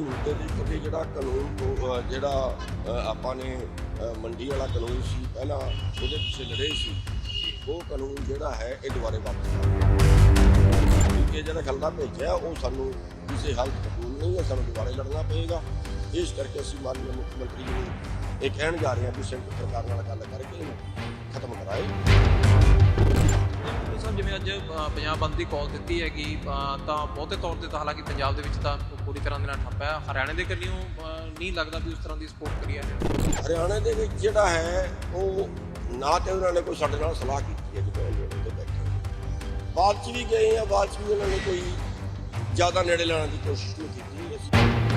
ਕੋਈ ਮੁੱਦੇ ਦੇ ਕਿਤੇ ਜਿਹੜਾ ਕਾਨੂੰਨ ਜਿਹੜਾ ਆਪਾਂ ਨੇ ਮੰਡੀ ਵਾਲਾ ਕਾਨੂੰਨ ਸੀ, ਪਹਿਲਾਂ ਉਹਦੇ ਪਿੱਛੇ ਲੜੇ ਸੀ, ਉਹ ਕਾਨੂੰਨ ਜਿਹੜਾ ਹੈ ਇਹ ਦੁਬਾਰੇ ਵਾਪਸ ਆ ਕਿਉਂਕਿ ਜਿਹੜਾ ਖਲਦਾ ਭੇਜਿਆ, ਉਹ ਸਾਨੂੰ ਕਿਸੇ ਹਾਲਤ ਕਬੂਲ ਨਹੀਂ ਹੈ, ਸਾਨੂੰ ਦੁਬਾਰੇ ਲੜਨਾ ਪਏਗਾ। ਇਸ ਕਰਕੇ ਅਸੀਂ ਮਾਨਯੋਗ ਮੁੱਖ ਮੰਤਰੀ ਜੀ ਨੂੰ ਇਹ ਕਹਿਣ ਜਾ ਰਹੇ ਹਾਂ ਕਿ ਸੈਂਟਰ ਸਰਕਾਰ ਨਾਲ ਗੱਲ ਕਰਕੇ ਇਹਨੂੰ ਖਤਮ ਕਰਾਏ। ਅੱਜ ਪੰਜਾਬ ਬੰਦ ਦੀ ਕਾਲ ਦਿੱਤੀ ਹੈਗੀ ਤਾਂ ਬਹੁਤੇ ਤੌਰ ਤੇ ਤਾਂ ਹਾਲਾਂਕਿ ਪੰਜਾਬ ਦੇ ਵਿੱਚ ਤਾਂ ਪੂਰੀ ਤਰ੍ਹਾਂ ਦੇ ਨਾਲ ਠੱਪ ਹੈ। ਹਰਿਆਣੇ ਦੇ ਕੰਨਿਓ ਨਹੀਂ ਲੱਗਦਾ ਵੀ ਉਸ ਤਰ੍ਹਾਂ ਦੀ ਸਪੋਰਟ ਕਰੀ ਹੈ ਹਰਿਆਣਾ ਦੇ ਵਿੱਚ ਜਿਹੜਾ ਹੈ, ਉਹ ਨਾ ਤੇ ਉਹਨਾਂ ਨੇ ਕੋਈ ਸਾਡੇ ਨਾਲ ਸਲਾਹ ਕੀਤੀ ਹੈ ਜਦੋਂ ਅੰਦੋਲਨ ਤੇ ਬੈਠੇ ਬਾਅਦ ਚ ਵੀ ਗਏ ਆ, ਬਾਅਦ ਚ ਵੀ ਉਹਨਾਂ ਨੇ ਕੋਈ ਜ਼ਿਆਦਾ ਨੇੜੇ ਲੈਣ ਦੀ ਕੋਸ਼ਿਸ਼ ਨਹੀਂ ਕੀਤੀ।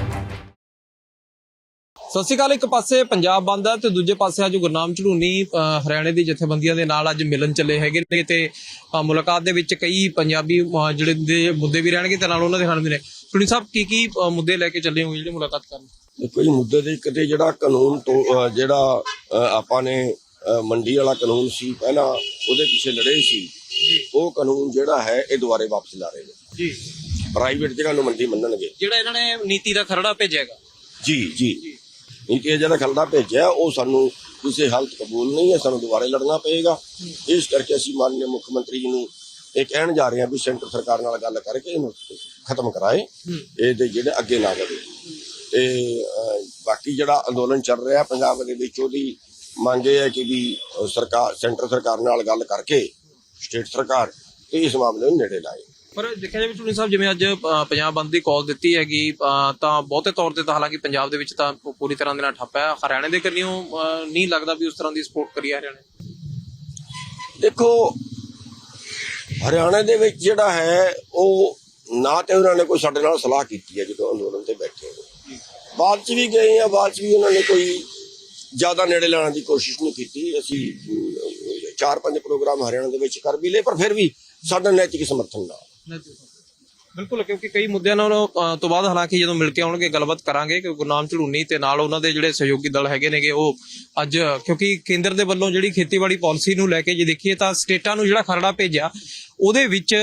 ਸਤਿ ਸ਼੍ਰੀ ਅਕਾਲ ਇੱਕ ਪਾਸੇ ਪੰਜਾਬ ਬੰਦ ਹੈ ਤੇ ਦੂਜੇ ਪਾਸੇ ਅੱਜ ਗੁਰਨਾਮ ਝੜੂਨੀ ਹਰਿਆਣੇ ਦੀ ਜਥੇਬੰਦੀਆਂ ਦੇ ਨਾਲ ਅੱਜ ਮਿਲਣ ਚੱਲੇ ਹੈਗੇ ਨੇ ਤੇ ਮੁਲਾਕਾਤ ਦੇ ਵਿੱਚ ਕਈ ਪੰਜਾਬੀ ਜਿਹੜੇ ਦੇ ਮੁੱਦੇ ਵੀ ਰਹਿਣਗੇ ਤੇ ਨਾਲ ਉਹਨਾਂ ਦੇ ਹਨ ਵੀ ਨੇ। ਝੜੂਨੀ ਸਾਹਿਬ ਕੀ ਕੀ ਮੁੱਦੇ ਲੈ ਕੇ ਚੱਲੇ ਹੋ ਜਿਹੜੇ ਮੁਲਾਕਾਤ ਕਰਨ? ਦੇਖੋ ਜੀ ਮੁੱਦੇ ਦੇ ਕਿਤੇ ਜਿਹੜਾ ਕਾਨੂੰਨ ਤੋਂ ਜਿਹੜਾ ਆਪਾਂ ਨੇ ਮੰਡੀ ਵਾਲਾ ਕਾਨੂੰਨ ਸੀ ਪਹਿਲਾਂ ਉਹਦੇ ਪਿੱਛੇ ਲੜੇ ਸੀ। ਉਹ ਕਾਨੂੰਨ ਜਿਹੜਾ ਹੈ ਇਹ ਦੁਬਾਰੇ ਵਾਪਸ ਲਾ ਰਹੇ ਨੇ। ਜੀ। ਪ੍ਰਾਈਵੇਟ ਜਗ੍ਹਾ ਨੂੰ ਮੰਡੀ ਮੰਨਣਗੇ। ਜਿਹੜਾ ਇਹਨਾਂ ਨੇ ਨੀਤੀ ਦਾ ਖਰੜਾ ਭੇਜਿਆਗਾ ਜੀ ਜੀ। ਨਹੀਂ ਕਿ ਇਹ ਜਿਹੜਾ ਖਲਦਾ ਭੇਜਿਆ ਉਹ ਸਾਨੂੰ ਕਿਸੇ ਹਾਲਤ ਕਬੂਲ ਨਹੀਂ ਹੈ ਸਾਨੂੰ ਦੁਬਾਰੇ ਲੜਨਾ ਪਏਗਾ। ਇਸ ਕਰਕੇ ਅਸੀਂ ਮਾਨਯੋਗ ਮੁੱਖ ਮੰਤਰੀ ਜੀ ਨੂੰ ਇਹ ਕਹਿਣ ਜਾ ਰਹੇ ਹਾਂ ਵੀ ਸੈਂਟਰ ਸਰਕਾਰ ਨਾਲ ਗੱਲ ਕਰਕੇ ਇਹਨੂੰ ਖਤਮ ਕਰਾਏ। ਇਹ ਤੇ ਜਿਹੜੇ ਅੱਗੇ ਨਾ ਵਧੇ। ਤੇ ਬਾਕੀ ਜਿਹੜਾ ਅੰਦੋਲਨ ਚੱਲ ਰਿਹਾ ਪੰਜਾਬ ਦੇ ਵਿੱਚ ਉਹਦੀ ਮੰਗ ਇਹ ਹੈ ਕਿ ਵੀ ਸਰਕਾਰ ਸੈਂਟਰ ਸਰਕਾਰ ਨਾਲ ਗੱਲ ਕਰਕੇ ਸਟੇਟ ਸਰਕਾਰ ਇਸ ਮਾਮਲੇ ਨੂੰ ਨੇੜੇ ਲਾਏ। ਪਰ ਦੇਖਿਆ ਜਾਵੇ ਚੁਣੀ ਸਾਹਿਬ ਜਿਵੇਂ ਅੱਜ ਅ, ਪੰਜਾਬ ਬੰਦ ਦੀ ਕਾਲ ਦਿੱਤੀ ਹੈਗੀ ਅ, ਤਾਂ ਬਹੁਤੇ ਤੌਰ ਤੇ ਤਾਂ ਹਾਲਾਂਕਿ ਪੰਜਾਬ ਦੇ ਵਿੱਚ ਤਾਂ ਪ- ਪੂਰੀ ਤਰ੍ਹਾਂ ਦੇ ਨਾਲ ਠੱਪ ਹੈ। ਹਰਿਆਣੇ ਦੇ ਕੰਨਿਓ ਅ, ਨਹੀਂ ਲੱਗਦਾ ਵੀ ਉਸ ਤਰ੍ਹਾਂ ਦੀ ਸਪੋਰਟ ਕਰੀ ਹੈ ਹਰਿਆਣੇ। ਦੇਖੋ ਹਰਿਆਣਾ ਦੇ ਵਿੱਚ ਜਿਹੜਾ ਹੈ ਉਹ ਨਾ ਤੇ ਉਹਨਾਂ ਨੇ ਕੋਈ ਸਾਡੇ ਨਾਲ ਸਲਾਹ ਕੀਤੀ ਹੈ ਜਦੋਂ ਅੰਦੋਲਨ ਤੇ ਬੈਠੇ ਹੋਏ। ਬਾਅਦ ਚ ਵੀ ਗਏ ਆ ਬਾਅਦ ਚ ਵੀ ਉਹਨਾਂ ਨੇ ਕੋਈ ਜ਼ਿਆਦਾ ਨੇੜੇ ਲੈਣ ਦੀ ਕੋਸ਼ਿਸ਼ ਨਹੀਂ ਕੀਤੀ। ਅਸੀਂ ਅਮ, ਚਾਰ ਪੰਜ ਪ੍ਰੋਗਰਾਮ ਹਰਿਆਣਾ ਦੇ ਵਿੱਚ ਕਰ ਵੀ ਲਏ ਪਰ ਫਿਰ ਵੀ ਸਾਡਾ ਨੈਤਿਕ ਸਮਰਥਨ ਨਾ। ਬਿਲਕੁਲ ਕਿਉਂਕਿ ਕਈ ਮੁੱਦਿਆਂ ਨਾਲ ਅ, ਤੋਂ ਬਾਅਦ ਹਾਲਾਂਕਿ ਜਦੋਂ ਮਿਲ ਕੇ ਆਉਣਗੇ ਗੱਲਬਾਤ ਕਰਾਂਗੇ ਕਿ ਗੁਰਨਾਮ ਝੜੂਨੀ ਤੇ ਨਾਲ ਉਹਨਾਂ ਦੇ ਜਿਹੜੇ ਸਹਿਯੋਗੀ ਦਲ ਹੈਗੇ ਨੇਗੇ ਉਹ ਅੱਜ ਕਿਉਂਕਿ ਕੇਂਦਰ ਦੇ ਵੱਲੋਂ ਜਿਹੜੀ ਖੇਤੀਬਾੜੀ ਪਾਲਿਸੀ ਨੂੰ ਲੈ ਕੇ ਜੇ ਦੇਖੀਏ ਤਾਂ ਸਟੇਟਾਂ ਨੂੰ ਜਿਹੜਾ ਖਰੜਾ ਭੇਜਿਆ ਉਹਦੇ ਵਿੱਚ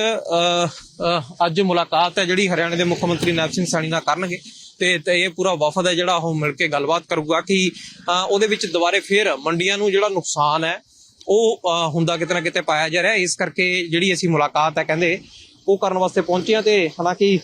ਅੱਜ ਮੁਲਾਕਾਤ ਹੈ ਜਿਹੜੀ ਹਰਿਆਣਾ ਦੇ ਮੁੱਖ ਮੰਤਰੀ ਨਾਇਬ ਸਿੰਘ ਸਾਣੀ ਨਾਲ ਕਰਨਗੇ। ਤੇ ਇਹ ਪੂਰਾ ਵਫਦ ਹੈ ਜਿਹੜਾ ਉਹ ਮਿਲ ਕੇ ਗੱਲਬਾਤ ਕਰੂਗਾ ਕਿ ਉਹਦੇ ਵਿੱਚ ਦੁਬਾਰੇ ਫੇਰ ਮੰਡੀਆਂ ਨੂੰ ਜਿਹੜਾ ਨੁਕਸਾਨ ਹੈ ਉਹ ਹੁੰਦਾ ਕਿਤੇ ਨਾ ਕਿਤੇ ਪਾਇਆ ਜਾ ਰਿਹਾ। ਇਸ ਕਰਕੇ ਜਿਹੜੀ ਅਸੀਂ ਮੁਲਾਕਾਤ ਹੈ ਕਹਿੰਦੇ ਉਹ ਕਰਨ ਵਾਸਤੇ ਪਹੁੰਚੇ ਆ ਤੇ ਹਾਲਾਂਕਿ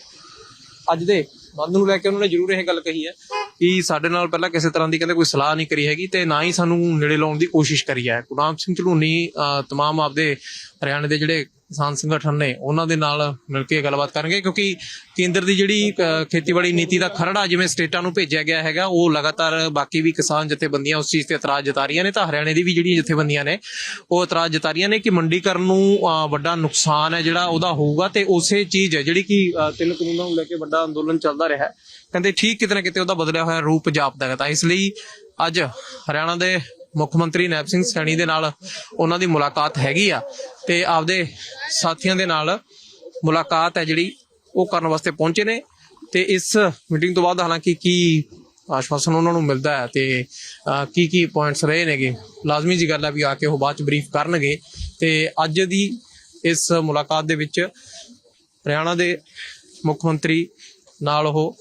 ਅੱਜ ਦੇ ਬੰਦ ਨੂੰ ਲੈ ਕੇ ਉਹਨਾਂ ਨੇ ਜ਼ਰੂਰ ਇਹ ਗੱਲ ਕਹੀ ਹੈ ਕਿ ਸਾਡੇ ਨਾਲ ਪਹਿਲਾਂ ਕਿਸੇ ਤਰ੍ਹਾਂ ਦੀ ਕਹਿੰਦੇ ਕੋਈ ਸਲਾਹ ਨਹੀਂ ਕਰੀ ਹੈਗੀ ਤੇ ਨਾ ਹੀ ਸਾਨੂੰ ਨੇੜੇ ਲਾਉਣ ਦੀ ਕੋਸ਼ਿਸ਼ ਕਰੀ ਹੈ। ਗੁਰਨਾਮ ਸਿੰਘ ਝਲੂਨੀ ਤਮਾਮ ਆਪਦੇ ਹਰਿਆਣੇ ਦੇ ਜਿਹੜੇ ਕਿਸਾਨ ਸੰਗਠਨ ਨੇ ਉਹਨਾਂ ਦੇ ਨਾਲ ਮਿਲ ਕੇ ਗੱਲਬਾਤ ਕਰਨਗੇ, ਕਿਉਂਕਿ ਕੇਂਦਰ ਦੀ ਜਿਹੜੀ ਖੇਤੀਬਾੜੀ ਨੀਤੀ ਦਾ ਖਰੜਾ ਜਿਵੇਂ ਸਟੇਟਾਂ ਨੂੰ ਭੇਜਿਆ ਗਿਆ ਹੈਗਾ, ਉਹ ਲਗਾਤਾਰ ਬਾਕੀ ਵੀ ਕਿਸਾਨ ਜਥੇਬੰਦੀਆਂ ਉਸ ਚੀਜ਼ ਤੇ ਇਤਰਾਜ਼ ਜਤਾ ਰਹੀਆਂ ਨੇ, ਤਾਂ ਹਰਿਆਣੇ ਦੀ ਵੀ ਜਿਹੜੀਆਂ ਜਥੇਬੰਦੀਆਂ ਨੇ, ਉਹ ਇਤਰਾਜ਼ ਜਤਾ ਰਹੀਆਂ ਨੇ ਕਿ ਮੰਡੀਕਰਨ ਨੂੰ ਵੱਡਾ ਨੁਕਸਾਨ ਹੈ ਜਿਹੜਾ ਉਹਦਾ ਹੋਊਗਾ ਤੇ ਉਸੇ ਚੀਜ਼ ਹੈ, ਜਿਹੜੀ ਕਿ ਤਿੰਨ ਕਾਨੂੰਨਾਂ ਨੂੰ ਲੈ ਕੇ ਵੱਡਾ ਅੰਦੋਲਨ ਚੱਲਦਾ ਰਿਹਾ ਕਹਿੰਦੇ ਠੀਕ ਕਿਤੇ ਨਾ ਕਿਤੇ ਉਹਦਾ ਬਦਲਿਆ ਹੋਇਆ ਰੂਪ ਜਾਪਦਾ ਹੈ, ਤਾਂ ਇਸ ਲਈ ਅੱਜ ਹਰਿਆਣਾ ਦੇ ਮੁੱਖ ਮੰਤਰੀ ਨੈਬ ਸਿੰਘ ਸੈਣੀ ਦੇ ਨਾਲ ਉਹਨਾਂ ਦੀ ਮੁਲਾਕਾਤ ਹੈਗੀ ਆ ਤੇ ਆਪਦੇ ਸਾਥੀਆਂ ਦੇ ਨਾਲ ਮੁਲਾਕਾਤ ਹੈ ਜਿਹੜੀ ਉਹ ਕਰਨ ਵਾਸਤੇ ਪਹੁੰਚੇ ਨੇ ਤੇ ਇਸ ਮੀਟਿੰਗ ਤੋਂ ਬਾਅਦ ਹਾਲਾਂਕਿ ਕੀ ਆਸ਼ਵਾਸਨ ਉਹਨਾਂ ਨੂੰ ਮਿਲਦਾ ਹੈ ਤੇ ਕੀ ਕੀ ਪੁਆਇੰਟਸ ਰਹੇ ਨੇਗੇ? ਲਾਜ਼ਮੀ ਜੀ ਗੱਲ ਹੈ ਵੀ ਆ ਕੇ ਉਹ ਬਾਅਦ ਚ ਬਰੀਫ ਕਰਨਗੇ ਤੇ ਅੱਜ ਦੀ ਇਸ ਮੁਲਾਕਾਤ ਦੇ ਵਿੱਚ ਹਰਿਆਣਾ ਦੇ ਮੁੱਖ ਮੰਤਰੀ ਨਾਲ ਉਹ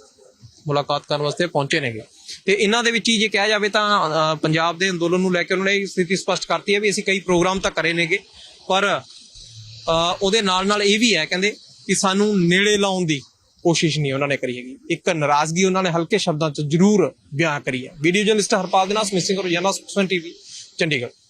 ਮੁਲਾਕਾਤ ਕਰਨ ਵਾਸਤੇ ਪਹੁੰਚੇ ਨੇਗੇ। ਤੇ ਇਹਨਾਂ ਦੇ ਵਿੱਚ ਹੀ ਜੇ ਕਿਹਾ ਜਾਵੇ ਤਾਂ ਪੰਜਾਬ ਦੇ ਅੰਦੋਲਨ ਨੂੰ ਲੈ ਕੇ ਉਹਨਾਂ ਨੇ ਇਹ ਸਥਿਤੀ ਸਪਸ਼ਟ ਕਰਤੀ ਹੈ ਵੀ ਅਸੀਂ ਕਈ ਪ੍ਰੋਗਰਾਮ ਤਾਂ ਕਰੇ ਨੇਗੇ, ਪਰ ਉਹਦੇ ਨਾਲ ਨਾਲ ਇਹ ਵੀ ਹੈ ਕਹਿੰਦੇ ਕਿ ਸਾਨੂੰ ਨੇੜੇ ਲਾਉਣ ਦੀ ਕੋਸ਼ਿਸ਼ ਨਹੀਂ ਉਹਨਾਂ ਨੇ ਕਰੀ ਹੈਗੀ। ਇੱਕ ਨਾਰਾਜ਼ਗੀ ਉਹਨਾਂ ਨੇ ਹਲਕੇ ਸ਼ਬਦਾਂ 'ਚ ਜ਼ਰੂਰ ਬਿਆਨ ਕਰੀ ਹੈ। ਵੀਡੀਓ ਜਰਨਲਿਸਟ ਹਰਪਾਲ ਦੇ ਨਾਲ ਮਿਸਿੰਗ ਰੋਜ਼ਾਨਾ ਸਪੋਕਸਮੈਨ ਟੀਵੀ, ਚੰਡੀਗੜ੍ਹ।